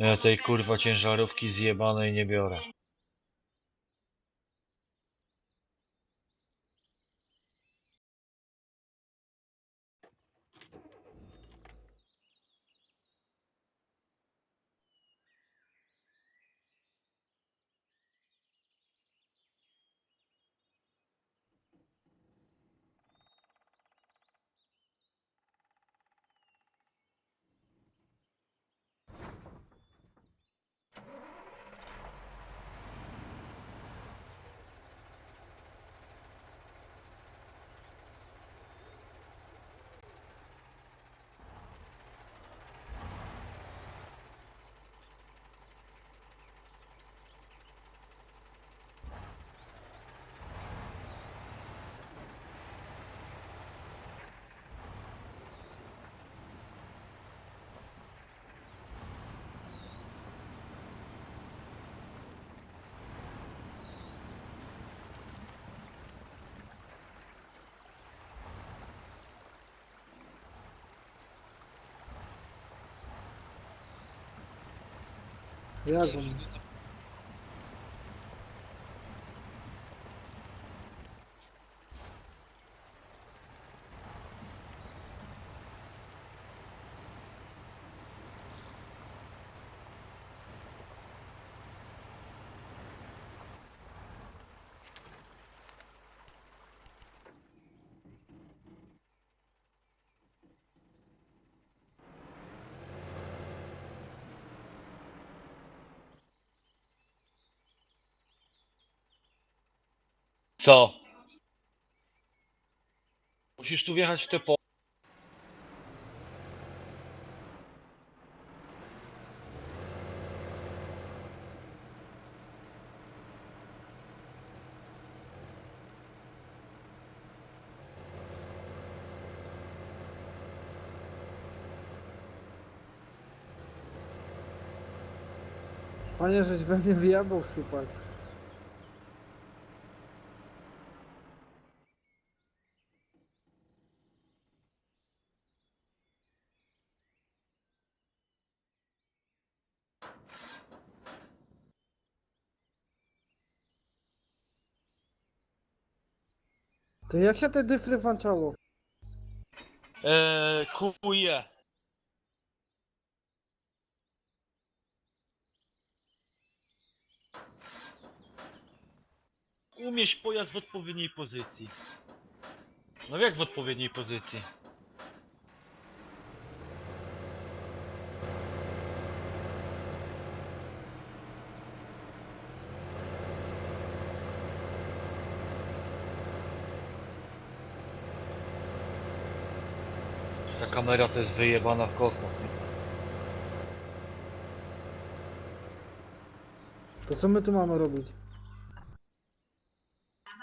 Ja tej kurwa ciężarówki zjebanej nie biorę. Jak on? Co? Musisz tu wjechać w te po... Panie, żeś we mnie chłopak. To jak się te dyfry włączało? Eee, kupuję. Umieść pojazd w odpowiedniej pozycji. No jak w odpowiedniej pozycji? Kamera to jest wyjebana w kosmos. nie? To co my tu mamy robić?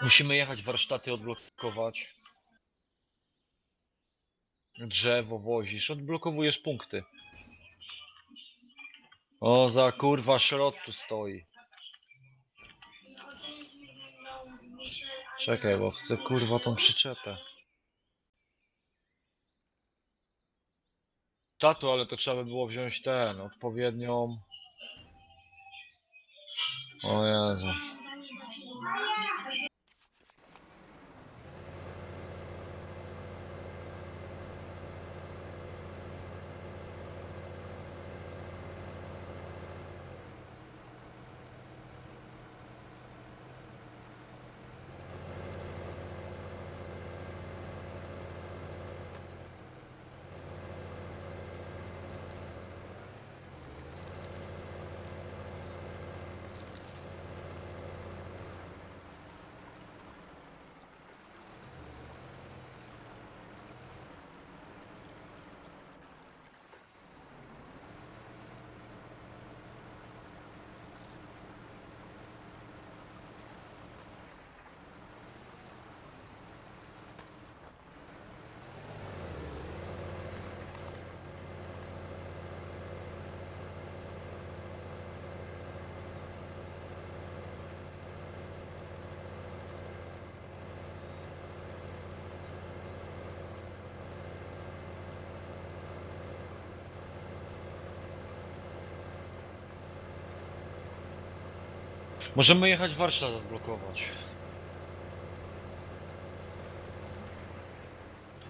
Musimy jechać warsztaty odblokować. Drzewo wozisz, odblokowujesz punkty. O, za kurwa szrot tu stoi. Czekaj, bo chcę kurwa tą przyczepę. Tatu, ale to trzeba by było wziąć ten, odpowiednią... O Jezu. Możemy jechać warsztat odblokować.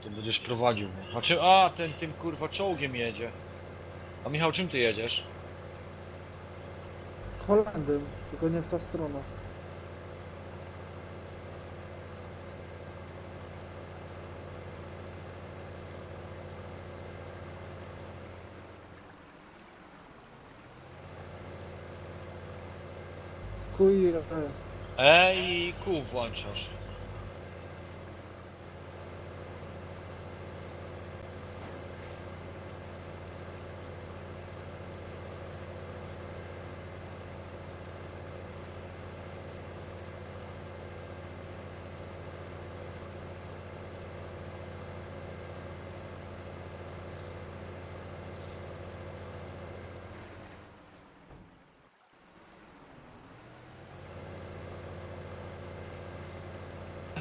To będziesz prowadził. Znaczy, a ten tym kurwa czołgiem jedzie. A Michał, czym ty jedziesz? Holandem, tylko nie w ta strona. Kuj, e, E i kół włączasz.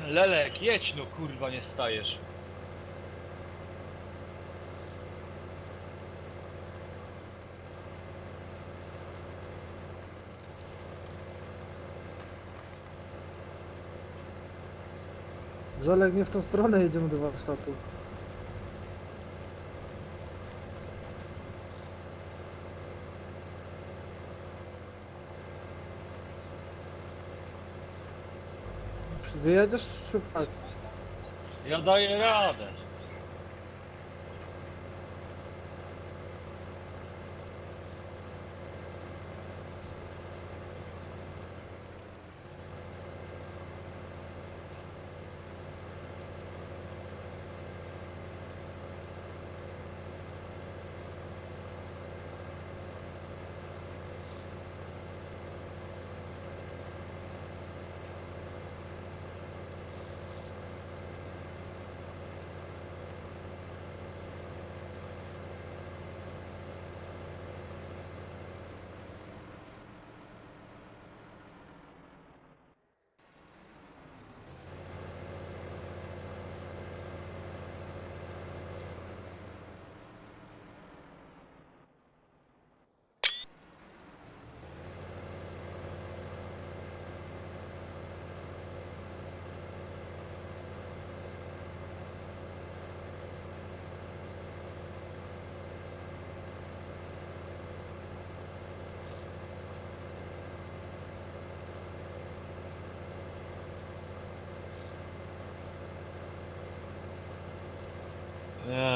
Lelek, jedź no kurwa, nie stajesz. Żelek nie w tą stronę jedziemy do warsztatu. Wyjedziesz czy tak? Ja daję radę.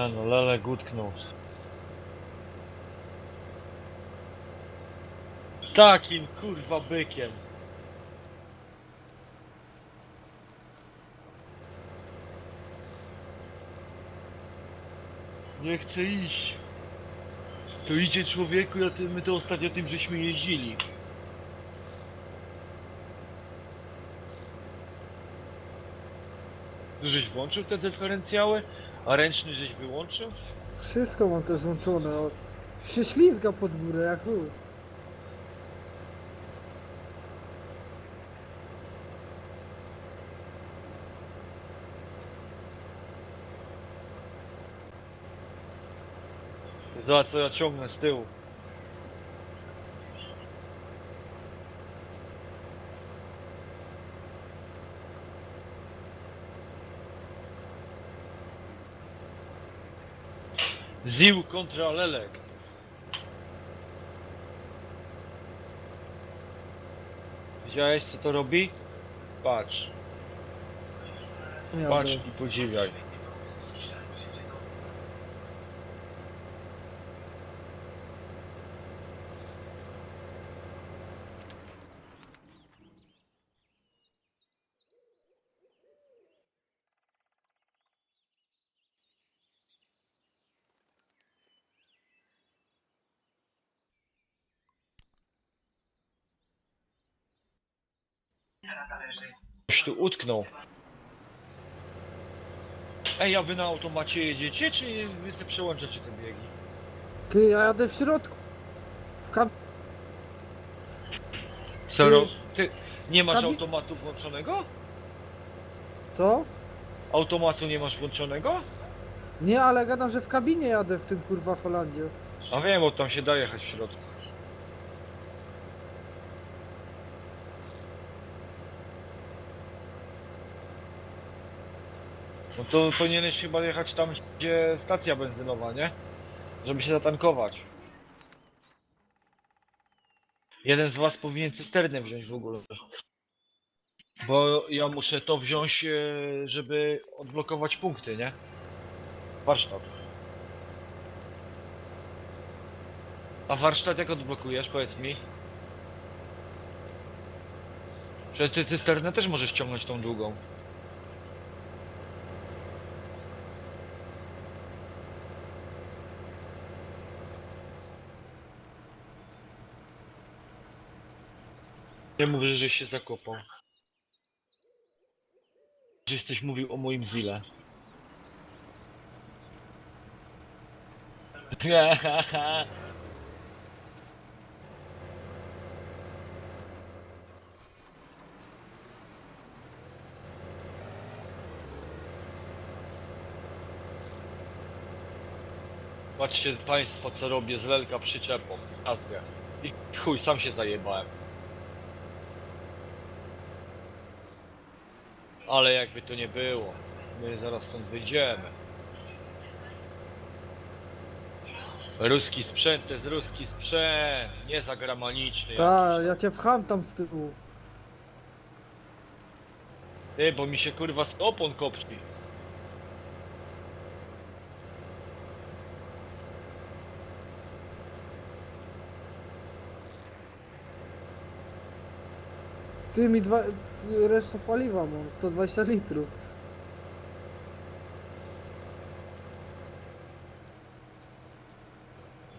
No, Lelek utknął. Takim kurwa bykiem. Nie chcę iść. To idzie człowieku, ja ty, my to ostatnio tym żeśmy jeździli. Żeś włączył te dyferencjały? A ręczny żeś wyłączył? Wszystko mam też włączone. O, się ślizga pod górę jak chuj. Zobacz co ja ciągnę z tyłu. Ził kontra Lelek. Widziałeś co to robi? Patrz, patrz i podziwiaj. Ktoś tu utknął. Ej, a wy na automacie jedziecie, czy wy sobie przełączacie te biegi? Ty, ja jadę w środku. W kab... Sero, ty nie masz Kabi- automatu włączonego? Co? Automatu nie masz włączonego? Nie, ale gadam, że w kabinie jadę w tym kurwa Holandzie. A wiem, bo tam się da jechać w środku. No to powinieneś chyba jechać tam, gdzie stacja benzynowa, nie? Żeby się zatankować. Jeden z was powinien cysternę wziąć w ogóle. Bo ja muszę to wziąć, e, żeby odblokować punkty, nie? Warsztat. A warsztat jak odblokujesz, powiedz mi? Przecież ty cysternę też możesz ściągnąć tą długą. Nie mów, że żeś się zakopał. Że jesteś mówił o moim zile. Patrzcie państwo co robię z lelka przyczepą. Nazwę. I chuj, sam się zajebałem. Ale jakby to nie było, my zaraz stąd wyjdziemy. Ruski sprzęt to jest ruski sprzęt, nie zagraniczny. Ta, ja cię pcham tam z tyłu. Ty, bo mi się kurwa z opon kopci. Ty mi dwa... resztę paliwa mam, 120 litrów.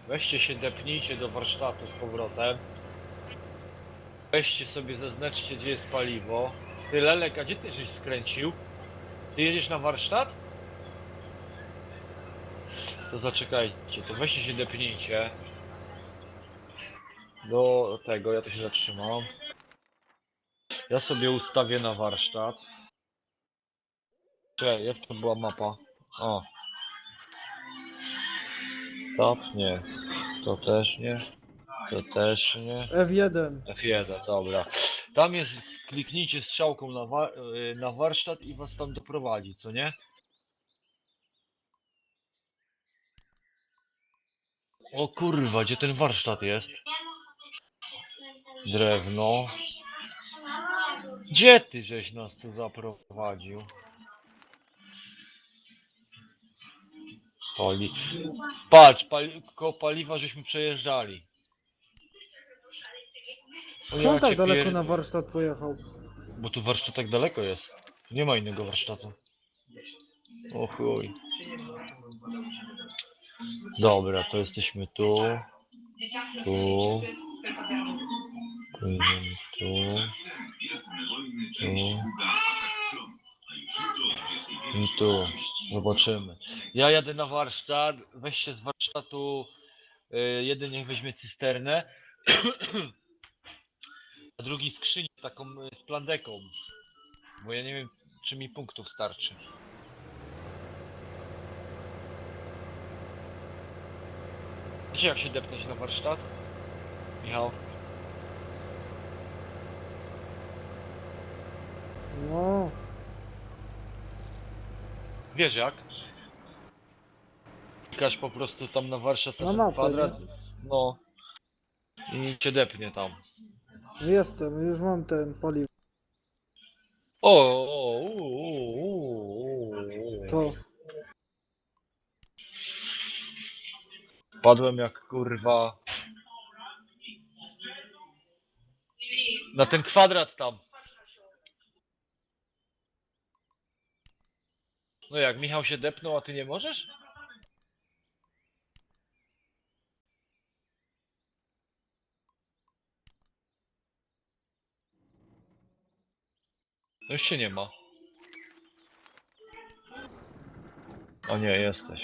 Weźcie się depnijcie do warsztatu z powrotem. Weźcie sobie, zaznaczcie gdzie jest paliwo. Ty Lelek, a gdzie ty żeś skręcił? Ty jedziesz na warsztat? To zaczekajcie, to weźcie się depnijcie. Do tego, ja to się zatrzymam. Ja sobie ustawię na warsztat. Czekaj, jak to była mapa? O. Stop, nie. To też nie. To też nie. F1. F1, dobra. Tam jest, kliknijcie strzałką na, wa y, na warsztat i was tam doprowadzi, co nie? O kurwa, gdzie ten warsztat jest? Drewno. Gdzie ty żeś nas tu zaprowadził? Pali... Patrz, pali... koło paliwa żeśmy przejeżdżali. O, Co on tak daleko na warsztat pojechał? Bo tu warsztat tak daleko jest. Tu nie ma innego warsztatu. O chuj. Dobra, to jesteśmy tu. Tu. Pójdziemy tu. Tu. I tu. Zobaczymy. Ja jadę na warsztat. Weźcie z warsztatu. y, jeden niech weźmie cysternę. A drugi skrzynię taką y, z plandeką. Bo ja nie wiem, czy mi punktów starczy. Wiecie jak się depnąć na warsztat? Michał? No, Wiesz jak? Klikasz po prostu tam na warsztat Na ten mapę, kwadrat. No. I cię depnie tam. jestem, już mam ten paliwo. O, o, u, u, u, u. To. Padłem jak kurwa. Na ten kwadrat tam. No jak, Michał się depnął, a ty nie możesz? No się nie ma. O nie, jesteś.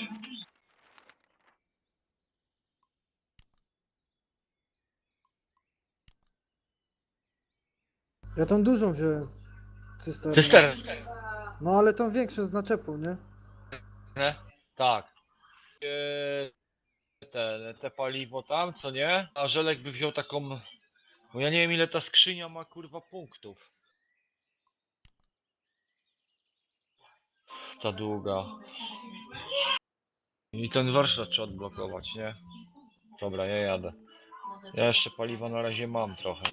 Ja tą dużą wziąłem. Cysternę. Cyster. No ale tą większą z naczepą, nie? Nie? Tak. Eee, te, te paliwo tam, co nie? A Żelek by wziął taką... Bo ja nie wiem ile ta skrzynia ma kurwa punktów. Ta długa. I ten warsztat trzeba odblokować, nie? Dobra, ja jadę. Ja jeszcze paliwa na razie mam trochę.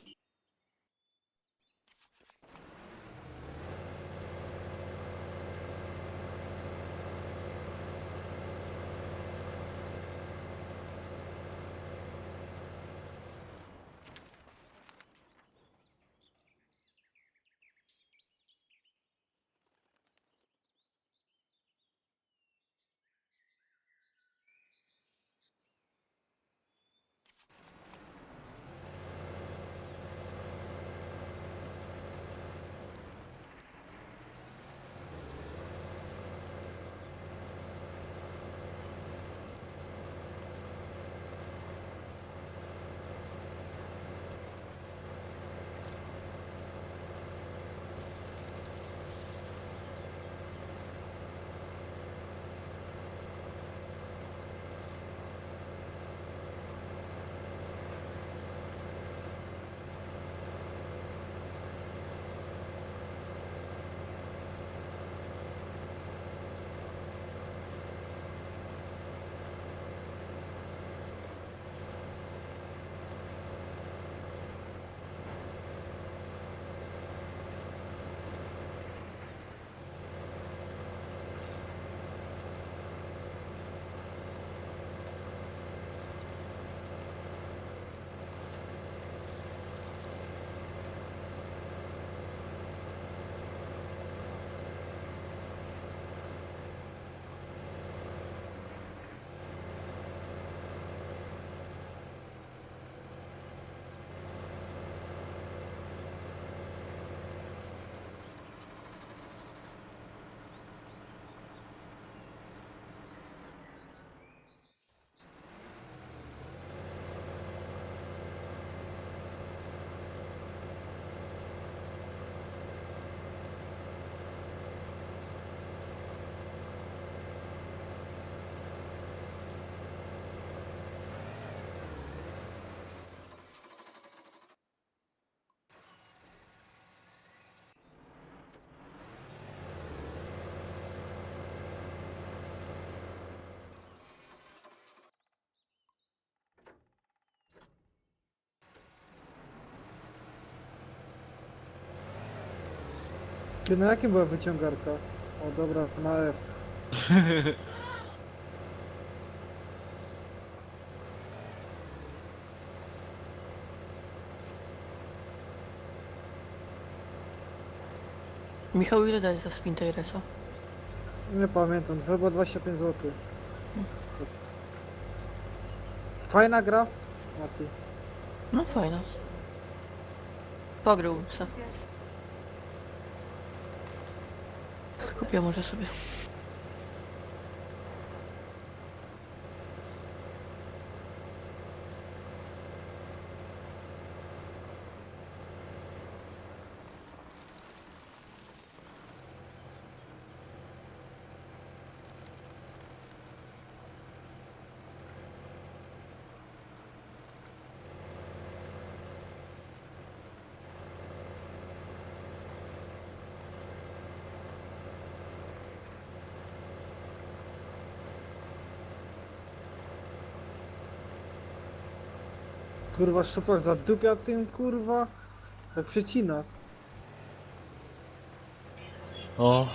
Ty na jakim była wyciągarka? O dobra, na F. Michał, ile dać za Spintairesa? Nie pamiętam, chyba 25 zł. Fajna gra? Mati. No fajna. Pograłbym se. copiamos eso. Kurwa, szczupak zadupia tym, kurwa. Jak przecina. O.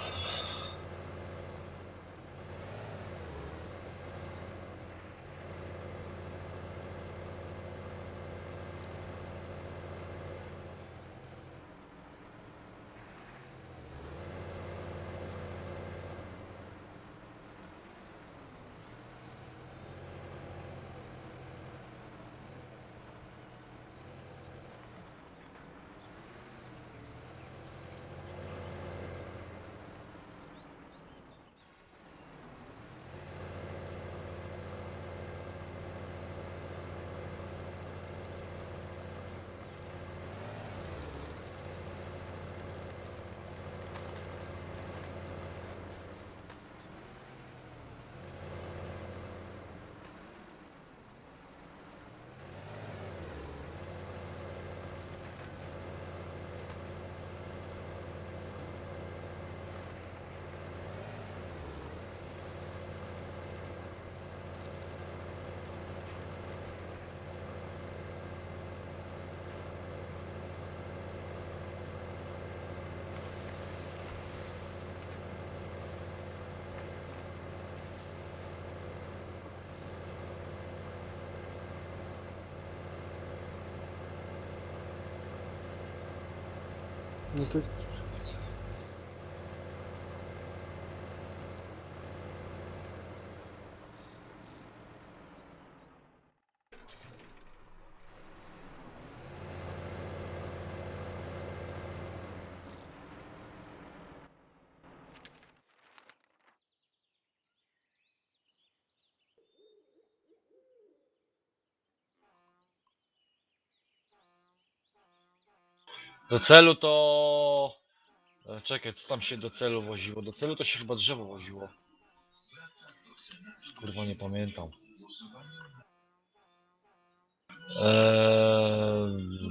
No Do celu to... E, Czekaj, co tam się do celu woziło? Do celu to się chyba drzewo woziło. Kurwa, nie pamiętam. Eee...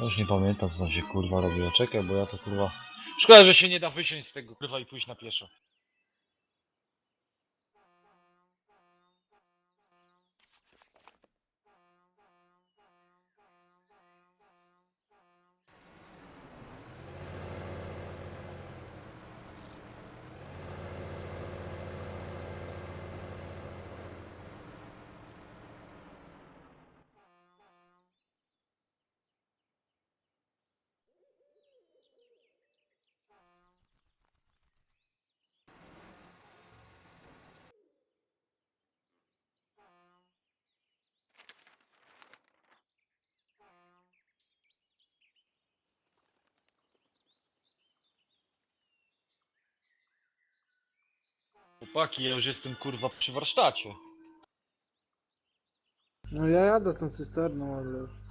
Już nie pamiętam, co tam się kurwa robiło. Czekaj, bo ja to kurwa... Szkoda, że się nie da wysiąść z tego kurwa i pójść na pieszo. Chłopaki, ja już jestem kurwa przy warsztacie. No ja jadę tą cysterną, ale...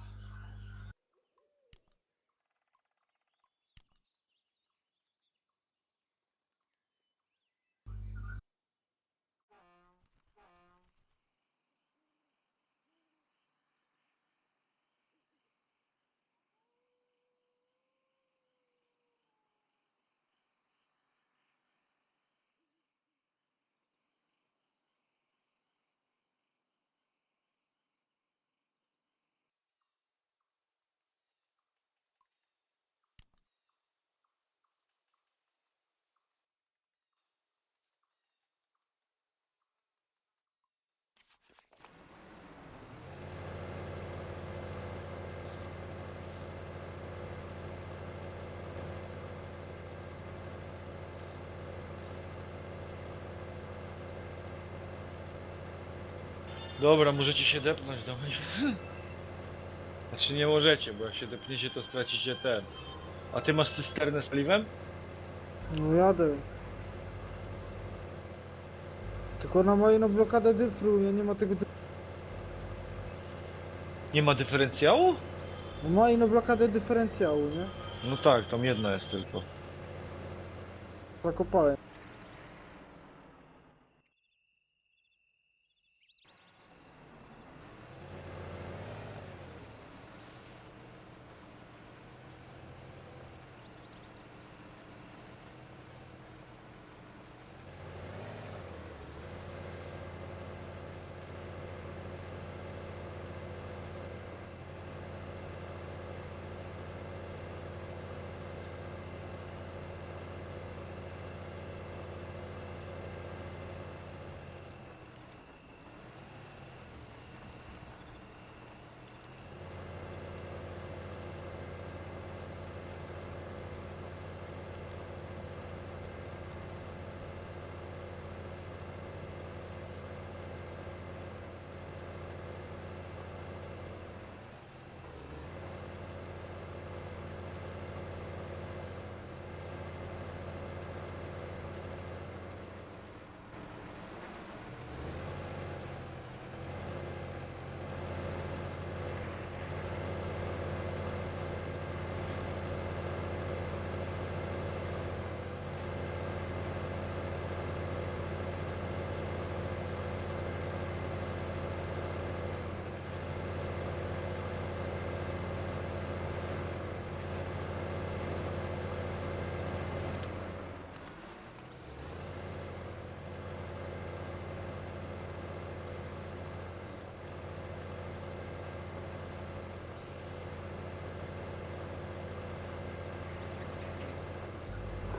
Dobra, możecie się depnąć do mnie. Znaczy nie możecie, bo jak się depniecie to stracicie ten. A ty masz cysternę z paliwem? No jadę. Tylko ona ma jedną blokadę dyfru, ja nie ma tego dyfru. Nie ma dyferencjału? No ma jedną blokadę dyferencjału, nie? No tak, tam jedna jest tylko. Zakopałem.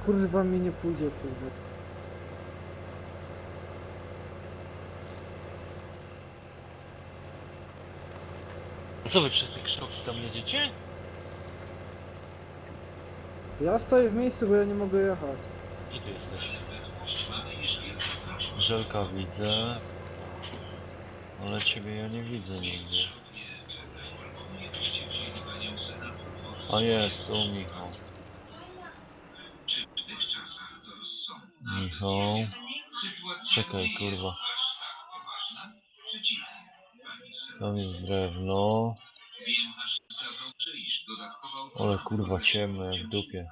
Kurwa mi nie pójdzie, kurwa. A co wy przez te krzoki tam jedziecie? Ja stoję w miejscu, bo ja nie mogę jechać. Gdzie ty jesteś? Żelka widzę. Ale ciebie ja nie widzę nigdzie. A jest, o Michał. Michał. Czekaj, kurwa. Tam jest drewno. Ale kurwa ciemno jak w dupie.